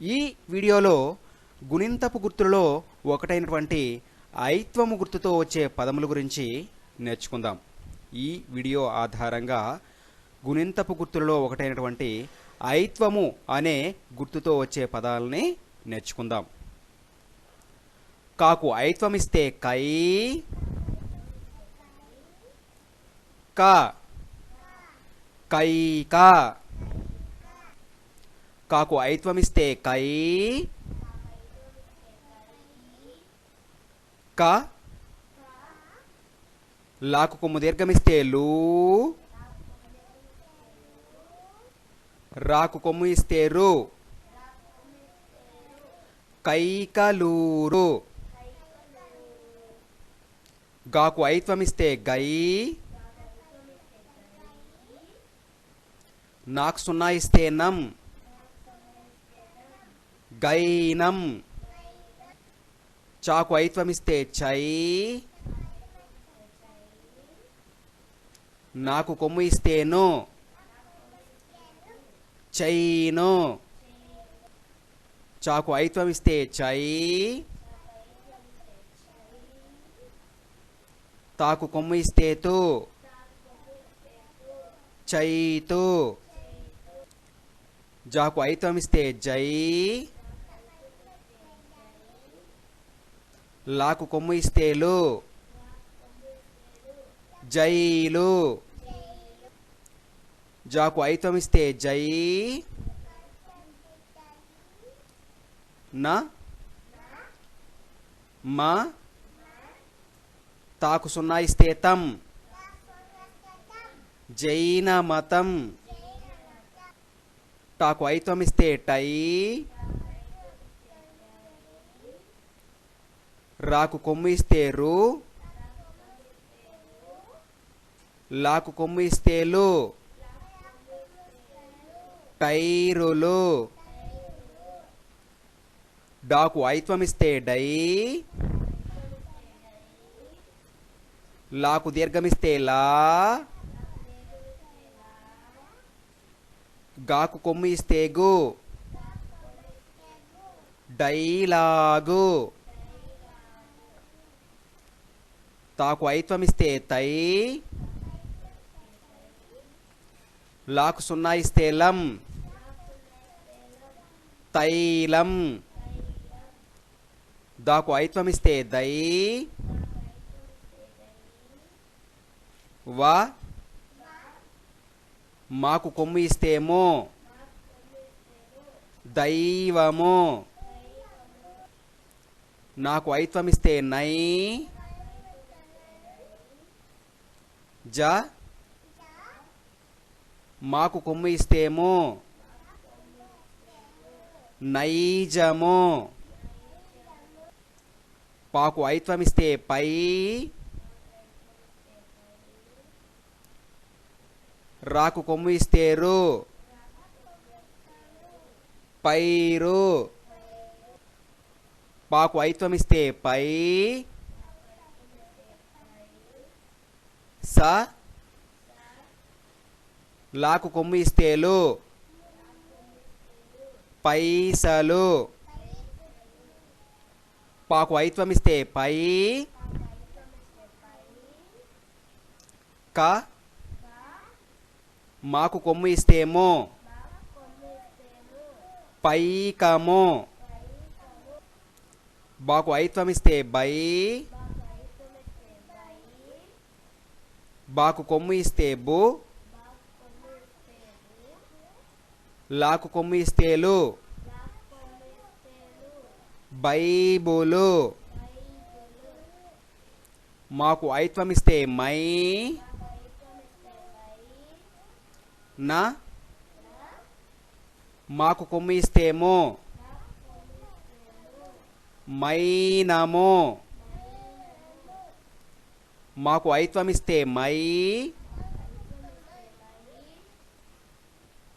ఈ వీడియోలో గుణింతపు గుర్తులలో ఒకటైనటువంటి ఐత్వము గుర్తుతో వచ్చే పదముల గురించి నేర్చుకుందాం. ఈ వీడియో ఆధారంగా గుణింతపు గుర్తులలో ఒకటైనటువంటి ఐత్వము అనే గుర్తుతో వచ్చే పదాలని నేర్చుకుందాం. కాకు ఐత్వం ఇస్తే కై కా కైకా కాకు ఐత్వమిస్తే కై క లాకు కొమ్ము దీర్ఘమిస్తే లూ రాకు కొమ్ము ఇస్తే రు కైకలూరు గాకు ఐత్వమిస్తే గై నాకు సున్నా ఇస్తే నం గైనం. చాకు ఐత్వమిస్తే చై. నాకు కొమ్ము ఇస్తేను. చైను. చాకు ఐత్వం ఇస్తే చై. తాకు కొమ్ము ఇస్తే తు చైతు. జాకు ఐత్వం ఇస్తే జై. లాకు కొమ్ము ఇస్తేలు. జైలు. జాకు ఐతమిస్తే ఇస్తే జై. నా. మా. తాకు సున్నా ఇస్తే తం. జైన మతం. టాకు ఐతమిస్తే ఇస్తే టై. రాకు కొమ్ము ఇస్తే లాకు కొమ్ము ఇస్తేలు. టైరులు. డాకు ఐత్వం ఇస్తే డై. లాకు దీర్ఘమిస్తే లా. గాకు కొమ్ము ఇస్తే గు డైలాగు తాకు ఐత్వమిస్తే తై. లాకు సున్నా ఇస్తే లం. తైలం. దాకు ఐత్వమిస్తే దై. వా. మాకు కొమ్ము ఇస్తేమో. దైవము. నాకు ఐత్వమిస్తే నై. జ? మాకు కొమ్ము ఇస్తేమో? నైజము. పాకు ఐత్వమిస్తే పై? రాకు కొమ్ము ఇస్తేరు పైరు. పాకు ఐత్వమిస్తే పై? స లాకు కొమ్ము ఇస్తేలు. పైసలు. పాకు ఐత్వం ఇస్తే పై. కా మాకు కొమ్ము ఇస్తేమో. పైకము. బాకు ఐత్వం ఇస్తే బై. బాకు కొమ్ము ఇస్తే బూ? లాకు కొమ్ము ఇస్తేలు బైబులు. మాకు ఐత్వం ఇస్తే మై? నా? మాకు కొమ్ము ఇస్తేమో మైనమో మాకు ఐత్వం ఇస్తే మై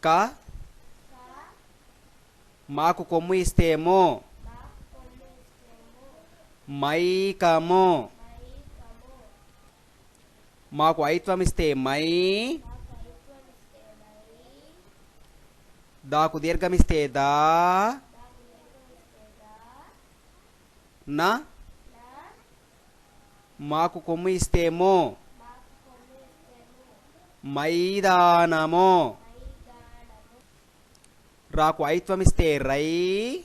క? మాకు కొమ్ము ఇస్తేమో మైకము మాకు ఐత్వం ఇస్తే మై దాకు దీర్ఘమిస్తే దా నా మాకు కొమ్ము ఇస్తేమో? మైదానము. రాకు ఐత్వం ఇస్తే రై.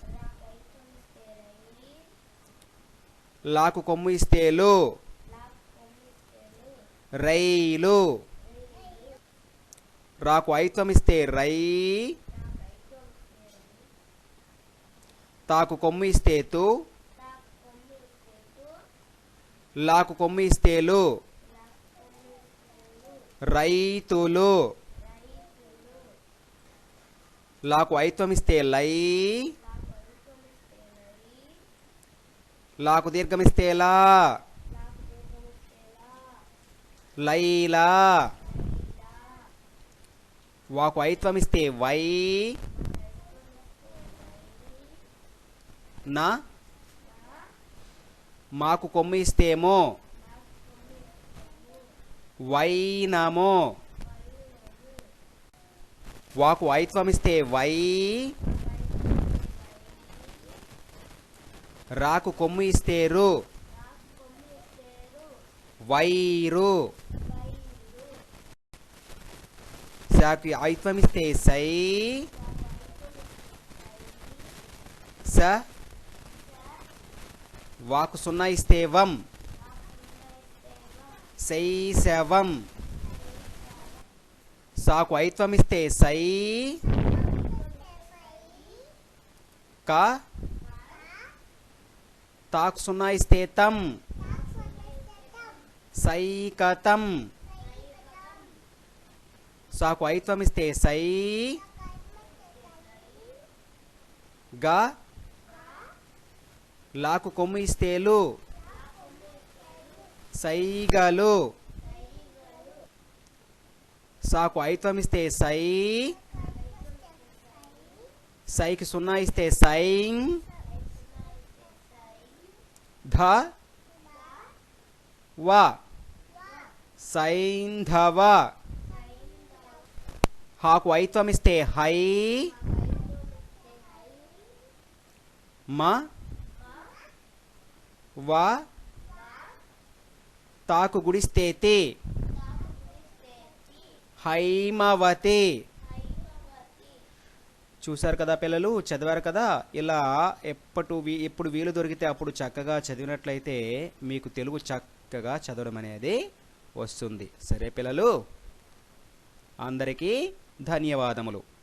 లాకు కొమ్ము ఇస్తే రైలు. రాకు ఐత్వం ఇస్తే రై. తాకు కొమ్ము ఇస్తే తూ లాకు కొమ్ము రైతులు. లాకు ఐత్వం ఇస్తే లై. లాకు దీర్ఘమిస్తే లా. లైలా. వాకు ఐత్వం ఇస్తే వై. నా మాకు కొమ్ము ఇస్తేమో? వైనమో. వాకు ఐత్వం ఇస్తే వై. రాకు కొమ్ము ఇస్తే రు. వైరు. సాకు ఐత్వం ఇస్తే సై. స వాకు సున్నా ఇస్తే వం శైశవం సాకు ఐత్వం ఇస్తే సై క తాకు సున్నా ఇస్తే తం. సైకతం. సాకు ఐత్వం ఇస్తే సై గా లాకు కొమ్ము ఇస్తేలు. సైగలు. సాకు ఐత్వం ఇస్తే సై. సైకి సున్నా ఇస్తే సైంగ్ ధ. వ. సైంధవ. హాకు ఐత్వం ఇస్తే హై. మ. వా తాకు గుడిస్తే తే హైమవతి. చూశారు కదా పిల్లలు చదివారు కదా? ఇలా ఎప్పటి వీ- ఎప్పుడు వీలు దొరికితే అప్పుడు చక్కగా చదివినట్లయితే మీకు తెలుగు చక్కగా చదవడం అనేది వస్తుంది. సరే పిల్లలు అందరికీ ధన్యవాదములు.